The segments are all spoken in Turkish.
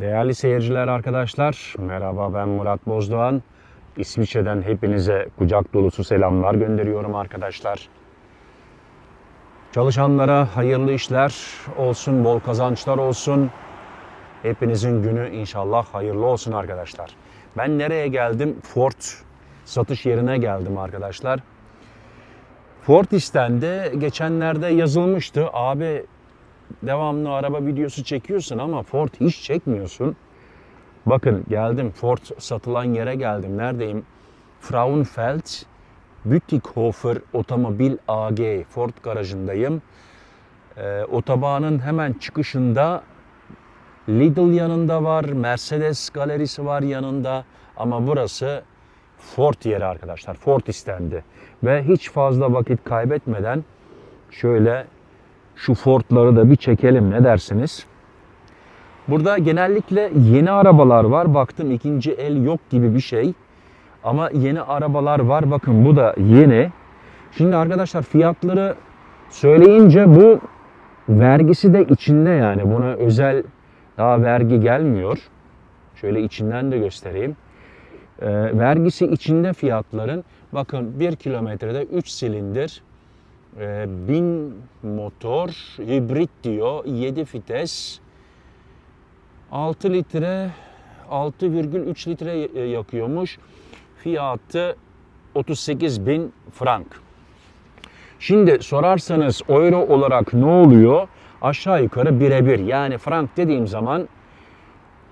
Değerli seyirciler arkadaşlar, merhaba ben Murat Bozdoğan. İsviçre'den hepinize kucak dolusu selamlar gönderiyorum arkadaşlar. Çalışanlara hayırlı işler olsun, bol kazançlar olsun. Hepinizin günü inşallah hayırlı olsun arkadaşlar. Ben nereye geldim? Ford satış yerine geldim arkadaşlar. Ford istendi. Geçenlerde yazılmıştı. Abi devamlı araba videosu çekiyorsun ama Ford hiç çekmiyorsun. Bakın geldim Ford satılan yere geldim. Neredeyim? Frauenfeld Büttikhofer Otomobil AG Ford garajındayım. Ee, otobanın hemen çıkışında Lidl yanında var, Mercedes galerisi var yanında ama burası Ford yeri arkadaşlar. Ford istendi. Ve hiç fazla vakit kaybetmeden şöyle şu Ford'ları da bir çekelim ne dersiniz? Burada genellikle yeni arabalar var. Baktım ikinci el yok gibi bir şey. Ama yeni arabalar var. Bakın bu da yeni. Şimdi arkadaşlar fiyatları söyleyince bu vergisi de içinde yani. Buna özel daha vergi gelmiyor. Şöyle içinden de göstereyim. Ee, vergisi içinde fiyatların. Bakın 1 kilometrede 3 silindir 1000 motor hibrit diyor 7 vites 6 litre 6,3 litre yakıyormuş. Fiyatı 38 bin frank. Şimdi sorarsanız euro olarak ne oluyor? Aşağı yukarı birebir. Yani frank dediğim zaman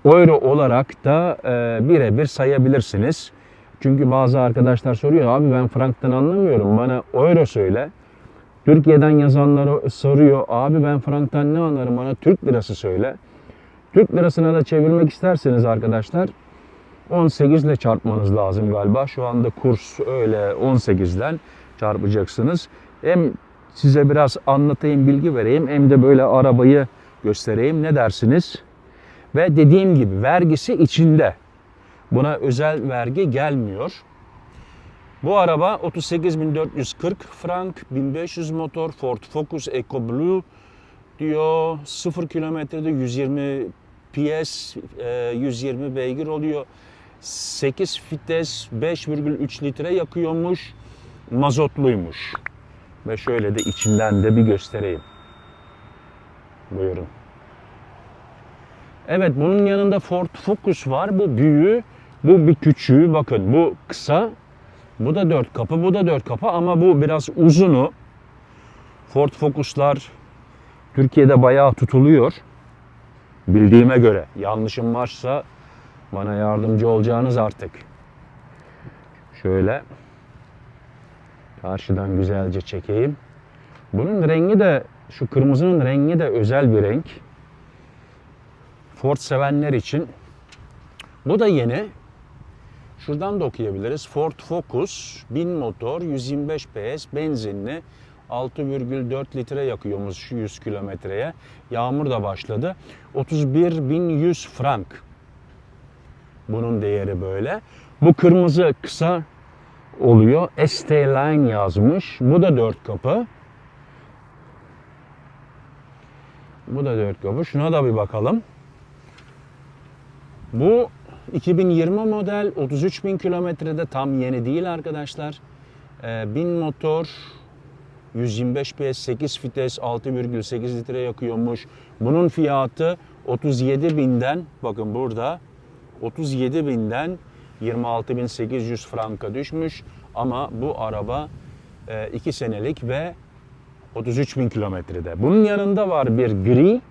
euro olarak da e, birebir sayabilirsiniz. Çünkü bazı arkadaşlar soruyor abi ben franktan anlamıyorum. Bana euro söyle Türkiye'den yazanları soruyor. Abi ben franktan ne anlarım bana Türk lirası söyle. Türk lirasına da çevirmek isterseniz arkadaşlar 18 ile çarpmanız lazım galiba. Şu anda kurs öyle 18'den çarpacaksınız. Hem size biraz anlatayım, bilgi vereyim hem de böyle arabayı göstereyim. Ne dersiniz? Ve dediğim gibi vergisi içinde. Buna özel vergi gelmiyor. Bu araba 38.440 frank, 1500 motor, Ford Focus Eco Blue diyor. 0 kilometrede 120 PS, 120 beygir oluyor. 8 vites, 5,3 litre yakıyormuş. Mazotluymuş. Ve şöyle de içinden de bir göstereyim. Buyurun. Evet bunun yanında Ford Focus var. Bu büyüğü, bu bir küçüğü. Bakın bu kısa, bu da dört kapı, bu da dört kapı ama bu biraz uzunu. Ford Focus'lar Türkiye'de bayağı tutuluyor. Bildiğime göre. Yanlışım varsa bana yardımcı olacağınız artık. Şöyle karşıdan güzelce çekeyim. Bunun rengi de şu kırmızının rengi de özel bir renk. Ford sevenler için. Bu da yeni. Şuradan da okuyabiliriz. Ford Focus 1000 motor 125 PS benzinli 6,4 litre yakıyormuş şu 100 kilometreye. Yağmur da başladı. 31.100 frank. Bunun değeri böyle. Bu kırmızı kısa oluyor. ST Line yazmış. Bu da 4 kapı. Bu da 4 kapı. Şuna da bir bakalım. Bu 2020 model 33 bin kilometrede tam yeni değil arkadaşlar. Ee, 1000 motor 125 PS 8 vites 6,8 litre yakıyormuş. Bunun fiyatı 37 binden bakın burada 37 binden 26.800 franka düşmüş. Ama bu araba 2 senelik ve 33 bin kilometrede. Bunun yanında var bir gri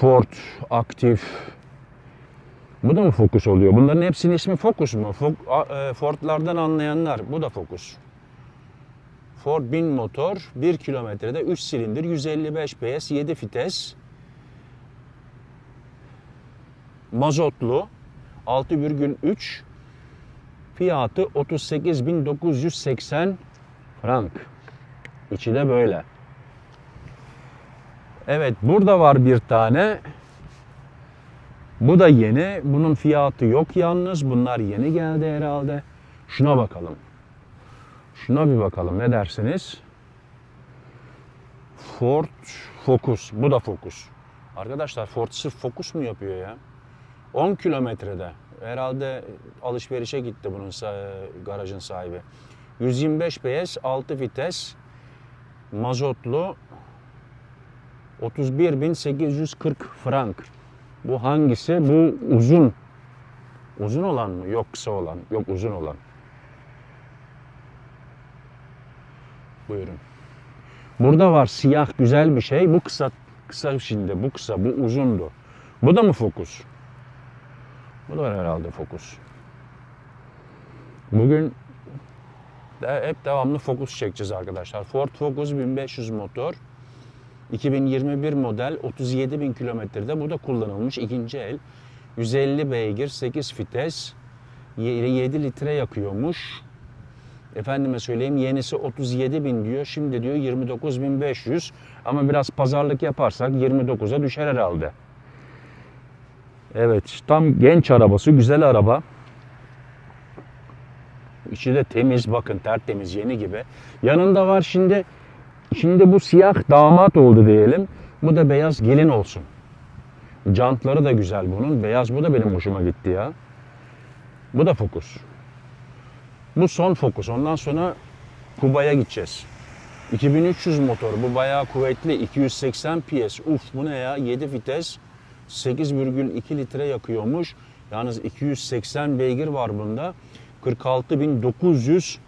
Ford aktif bu da mı Focus oluyor? Bunların hepsinin ismi Focus mu? e, Ford'lardan anlayanlar. Bu da Focus. Ford 1000 motor 1 kilometrede 3 silindir 155 PS 7 vites mazotlu 6,3 fiyatı 38.980 frank. İçi de böyle. Evet burada var bir tane bu da yeni. Bunun fiyatı yok yalnız. Bunlar yeni geldi herhalde. Şuna bakalım. Şuna bir bakalım. Ne dersiniz? Ford Focus. Bu da Focus. Arkadaşlar Ford sırf Focus mu yapıyor ya? 10 kilometrede. Herhalde alışverişe gitti bunun garajın sahibi. 125 PS, 6 vites, mazotlu 31.840 frank. Bu hangisi? Bu uzun. Uzun olan mı? Yok kısa olan. Yok uzun olan. Buyurun. Burada var siyah güzel bir şey. Bu kısa kısa şimdi. Bu kısa. Bu uzundu. Bu da mı Focus? Bu da herhalde Focus. Bugün de hep devamlı Focus çekeceğiz arkadaşlar. Ford Focus 1500 motor. 2021 model 37 bin kilometrede. Bu da kullanılmış ikinci el. 150 beygir, 8 vites, 7 litre yakıyormuş. Efendime söyleyeyim yenisi 37 bin diyor. Şimdi diyor 29.500 ama biraz pazarlık yaparsak 29'a düşer herhalde. Evet tam genç arabası güzel araba. İçi de temiz bakın tertemiz yeni gibi. Yanında var şimdi şimdi bu siyah damat oldu diyelim. Bu da beyaz gelin olsun. Jantları da güzel bunun. Beyaz bu da benim hoşuma gitti ya. Bu da Focus. Bu son Focus. Ondan sonra Kuba'ya gideceğiz. 2300 motor. Bu bayağı kuvvetli. 280 PS. Uf bu ne ya? 7 vites. 8,2 litre yakıyormuş. Yalnız 280 beygir var bunda. 46.900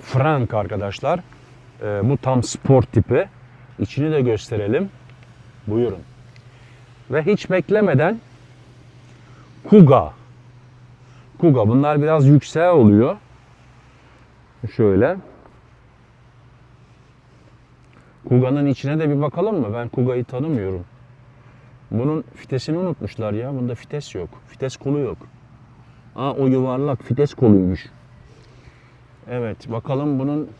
frank arkadaşlar. Ee, bu tam spor tipi. İçini de gösterelim. Buyurun. Ve hiç beklemeden Kuga. Kuga. Bunlar biraz yüksek oluyor. Şöyle. Kuga'nın içine de bir bakalım mı? Ben Kuga'yı tanımıyorum. Bunun fitesini unutmuşlar ya. Bunda fites yok. Fites kolu yok. Aa o yuvarlak fites koluymuş. Evet bakalım bunun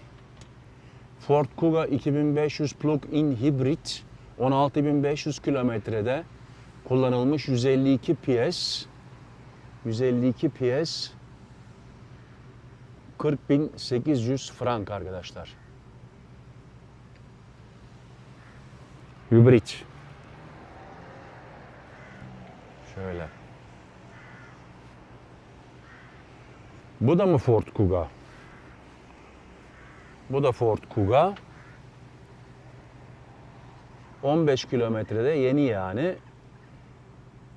Ford Kuga 2500 plug-in hibrit 16500 kilometrede kullanılmış 152 PS 152 PS 40.800 frank arkadaşlar. Hibrit. Şöyle. Bu da mı Ford Kuga? Bu da Ford Kuga. 15 kilometrede yeni yani.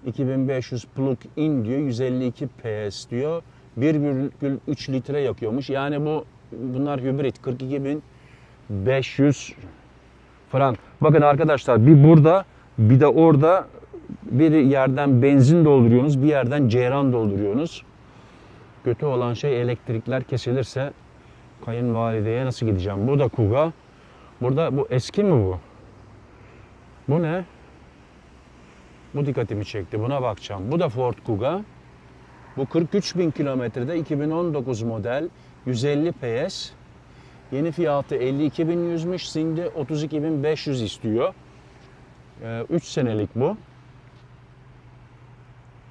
2500 plug-in diyor. 152 PS diyor. 1,3 litre yakıyormuş. Yani bu bunlar hibrit 42.500 frank. Bakın arkadaşlar bir burada bir de orada bir yerden benzin dolduruyorsunuz, bir yerden ceyran dolduruyorsunuz. Kötü olan şey elektrikler kesilirse kayınvalideye nasıl gideceğim? Bu da Kuga. Burada bu eski mi bu? Bu ne? Bu dikkatimi çekti. Buna bakacağım. Bu da Ford Kuga. Bu 43 bin kilometrede 2019 model 150 PS. Yeni fiyatı 52.100'müş. Şimdi 32.500 istiyor. 3 senelik bu.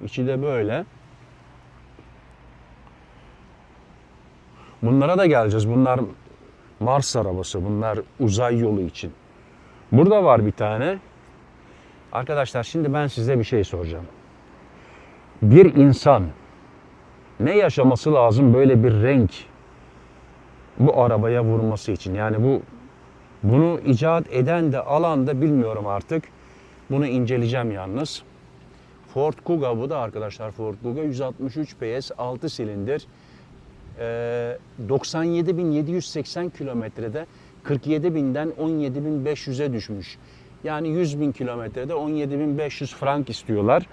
İçi de böyle. Bunlara da geleceğiz. Bunlar Mars arabası. Bunlar uzay yolu için. Burada var bir tane. Arkadaşlar şimdi ben size bir şey soracağım. Bir insan ne yaşaması lazım böyle bir renk bu arabaya vurması için? Yani bu bunu icat eden de alan da bilmiyorum artık. Bunu inceleyeceğim yalnız. Ford Kuga bu da arkadaşlar Ford Kuga 163 PS 6 silindir. Ee, 97.780 kilometrede 47.000'den 17.500'e düşmüş. Yani 100.000 kilometrede 17.500 frank istiyorlar.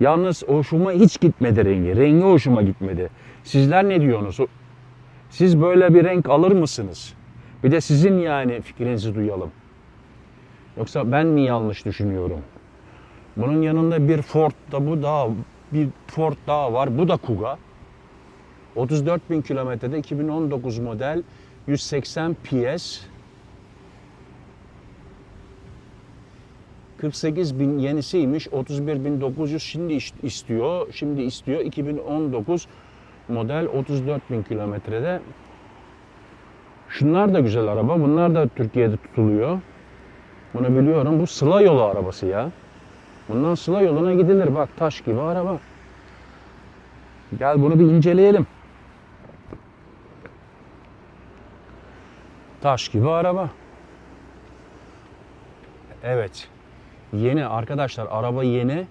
Yalnız hoşuma hiç gitmedi rengi. Rengi hoşuma gitmedi. Sizler ne diyorsunuz? Siz böyle bir renk alır mısınız? Bir de sizin yani fikrinizi duyalım. Yoksa ben mi yanlış düşünüyorum? Bunun yanında bir Ford da bu daha bir Ford daha var. Bu da Kuga. 34 bin kilometrede 2019 model 180 PS 48 bin yenisiymiş 31.900 şimdi iş- istiyor şimdi istiyor 2019 model 34 bin kilometrede şunlar da güzel araba bunlar da Türkiye'de tutuluyor bunu biliyorum bu Sıla yolu arabası ya Bundan Sıla yoluna gidilir. Bak taş gibi araba. Gel bunu bir inceleyelim. Taş gibi araba. Evet. Yeni arkadaşlar araba yeni.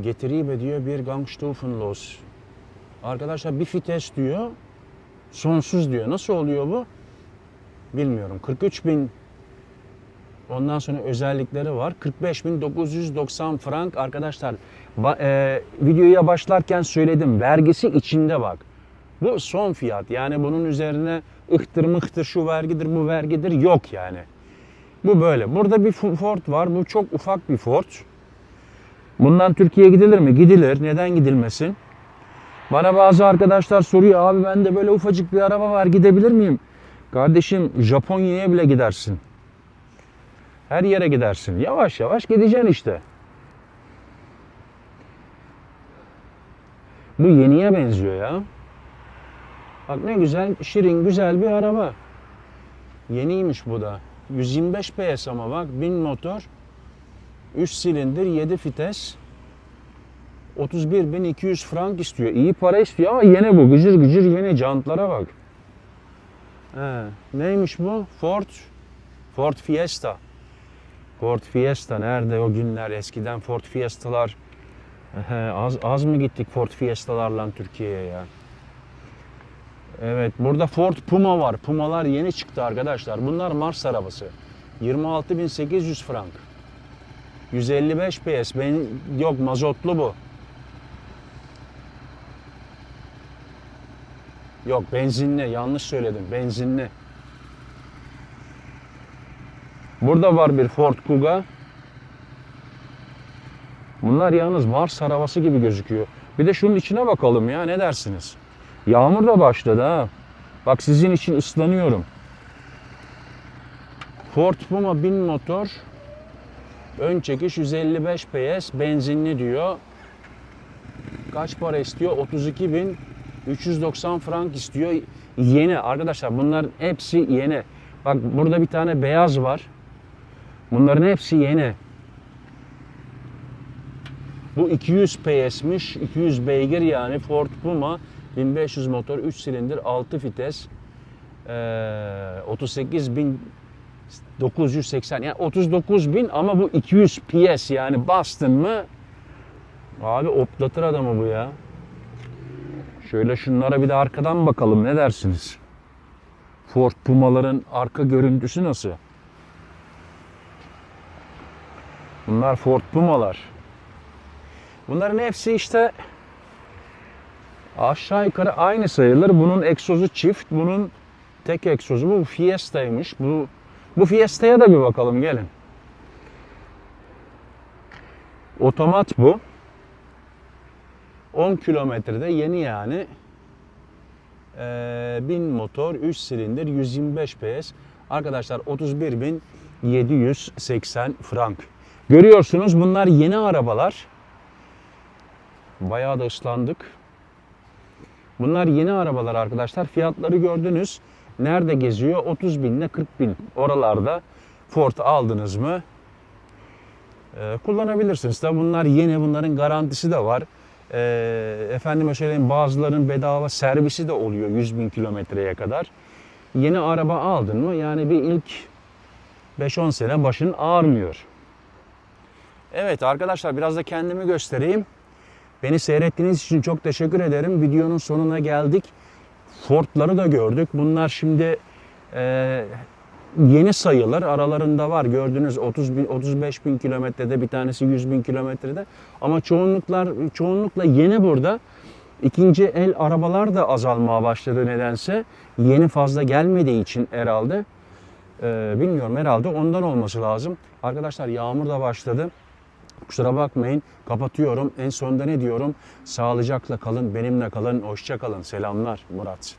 Getireyim diyor bir Gangstufenlos. Arkadaşlar bir fites diyor. Sonsuz diyor. Nasıl oluyor bu? Bilmiyorum. 43 bin Ondan sonra özellikleri var. 45.990 frank arkadaşlar. e, videoya başlarken söyledim. Vergisi içinde bak. Bu son fiyat. Yani bunun üzerine ıhtır mıhtır şu vergidir bu vergidir yok yani. Bu böyle. Burada bir Ford var. Bu çok ufak bir Ford. Bundan Türkiye'ye gidilir mi? Gidilir. Neden gidilmesin? Bana bazı arkadaşlar soruyor abi bende böyle ufacık bir araba var gidebilir miyim? Kardeşim Japonya'ya bile gidersin. Her yere gidersin. Yavaş yavaş gideceksin işte. Bu yeniye benziyor ya. Bak ne güzel, şirin, güzel bir araba. Yeniymiş bu da. 125 PS ama bak 1000 motor. 3 silindir, 7 vites. 31.200 frank istiyor. İyi para istiyor ama yeni bu. Gıcır gıcır yeni. Jantlara bak. He, neymiş bu? Ford. Ford Fiesta. Ford Fiesta nerede o günler? Eskiden Ford Fiesta'lar. Az, az mı gittik Ford Fiesta'larla Türkiye'ye ya? Evet burada Ford Puma var. Pumalar yeni çıktı arkadaşlar. Bunlar Mars arabası. 26.800 frank. 155 PS. Ben, yok mazotlu bu. Yok benzinli. Yanlış söyledim. Benzinli. Burada var bir Ford Kuga. Bunlar yalnız Mars arabası gibi gözüküyor. Bir de şunun içine bakalım ya ne dersiniz? Yağmur da başladı ha. Bak sizin için ıslanıyorum. Ford Puma 1000 motor. Ön çekiş 155 PS. Benzinli diyor. Kaç para istiyor? 32.390 frank istiyor. Yeni arkadaşlar bunların hepsi yeni. Bak burada bir tane beyaz var. Bunların hepsi yeni. Bu 200 PS'miş. 200 beygir yani Ford Puma 1500 motor 3 silindir 6 vites. Ee, 38.980 yani 39 bin ama bu 200 PS yani bastın mı abi oplatır adamı bu ya. Şöyle şunlara bir de arkadan bakalım ne dersiniz? Ford Puma'ların arka görüntüsü nasıl? Bunlar Ford Puma'lar. Bunların hepsi işte aşağı yukarı aynı sayılır. Bunun egzozu çift, bunun tek egzozu bu Fiesta'ymış. Bu bu Fiesta'ya da bir bakalım gelin. Otomat bu. 10 kilometrede yeni yani. Ee, 1000 motor, 3 silindir, 125 PS. Arkadaşlar 31.780 frank. Görüyorsunuz bunlar yeni arabalar. Bayağı da ıslandık. Bunlar yeni arabalar arkadaşlar. Fiyatları gördünüz. Nerede geziyor? 30 bin ile 40 bin. Oralarda Ford aldınız mı? Ee, kullanabilirsiniz. Tabii bunlar yeni. Bunların garantisi de var. Ee, efendime söyleyeyim bazılarının bedava servisi de oluyor 100 bin kilometreye kadar. Yeni araba aldın mı? Yani bir ilk 5-10 sene başın ağrmıyor. Evet arkadaşlar biraz da kendimi göstereyim. Beni seyrettiğiniz için çok teşekkür ederim. Videonun sonuna geldik. Ford'ları da gördük. Bunlar şimdi e, yeni sayılır. Aralarında var. Gördünüz 30 bin, 35 bin kilometrede bir tanesi 100 bin kilometrede. Ama çoğunluklar çoğunlukla yeni burada. İkinci el arabalar da azalmaya başladı nedense. Yeni fazla gelmediği için herhalde. E, bilmiyorum herhalde ondan olması lazım. Arkadaşlar yağmur da başladı. Kusura bakmayın. Kapatıyorum. En sonunda ne diyorum? Sağlıcakla kalın, benimle kalın. Hoşça kalın. Selamlar Murat.